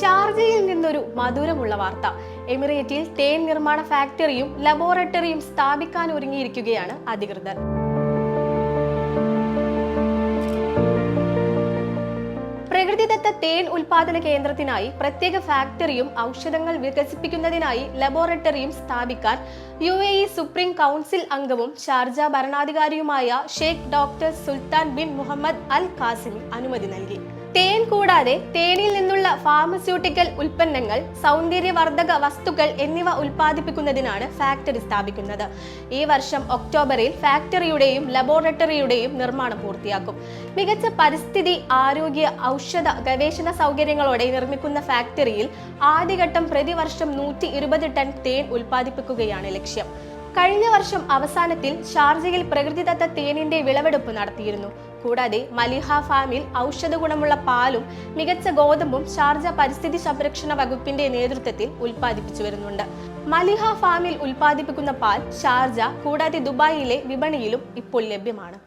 ഷാർജയിൽ നിന്നൊരു മധുരമുള്ള വാർത്ത. എമിറേറ്റിൽ തേൻ നിർമ്മാണ ഫാക്ടറിയും ലബോറട്ടറിയും സ്ഥാപിക്കാൻ ഒരുങ്ങിയിരിക്കുകയാണ് അധികൃതർ. പ്രകൃതിദത്ത തേൻ ഉൽപാദന കേന്ദ്രത്തിനായി പ്രത്യേക ഫാക്ടറിയും ഔഷധങ്ങൾ വികസിപ്പിക്കുന്നതിനായി ലബോറട്ടറിയും സ്ഥാപിക്കാൻ U A E supreme council അംഗവും Sharjah ഭരണാധികാരിയുമായ Sheikh doctor Sultan bin Muhammad Al Qasimi അനുമതി നൽകി. തേൻ കൂടാതെ തേനിൽ നിന്നുള്ള ഫാർമസ്യൂട്ടിക്കൽ ഉൽപ്പന്നങ്ങൾ സൗന്ദര്യവർദ്ധക വസ്തുക്കൾ എന്നിവ ഉൽപ്പാദിപ്പിക്കുന്നതിനാണ് ഫാക്ടറി സ്ഥാപിക്കുന്നത്. ഈ വർഷം ഒക്ടോബറിൽ ഫാക്ടറിയുടെയും ലബോറട്ടറിയുടെയും നിർമ്മാണം പൂർത്തിയാക്കും. മികച്ച പരിസ്ഥിതി ആരോഗ്യ ഔഷധ ഗവേഷണ സൗകര്യങ്ങളോടെ നിർമ്മിക്കുന്ന ഫാക്ടറിയിൽ ആദ്യഘട്ടം പ്രതിവർഷം നൂറ്റി ഇരുപത് ടൺ തേൻ ഉൽപ്പാദിപ്പിക്കുകയാണ് ലക്ഷ്യം. കഴിഞ്ഞ വർഷം അവസാനത്തിൽ ഷാർജയിൽ പ്രകൃതിദത്ത തേനിന്റെ വിളവെടുപ്പ് നടത്തിയിരുന്നു. കൂടാതെ മലിഹ ഫാമിൽ ഔഷധ ഗുണമുള്ള പാലും മികച്ച ഗോതമ്പും ഷാർജ പരിസ്ഥിതി സംരക്ഷണ വകുപ്പിന്റെ നേതൃത്വത്തിൽ ഉൽപ്പാദിപ്പിച്ചു വരുന്നുണ്ട്. മലിഹ ഫാമിൽ ഉൽപ്പാദിപ്പിക്കുന്ന പാൽ ഷാർജ കൂടാതെ ദുബായിലെ വിപണിയിലും ഇപ്പോൾ ലഭ്യമാണ്.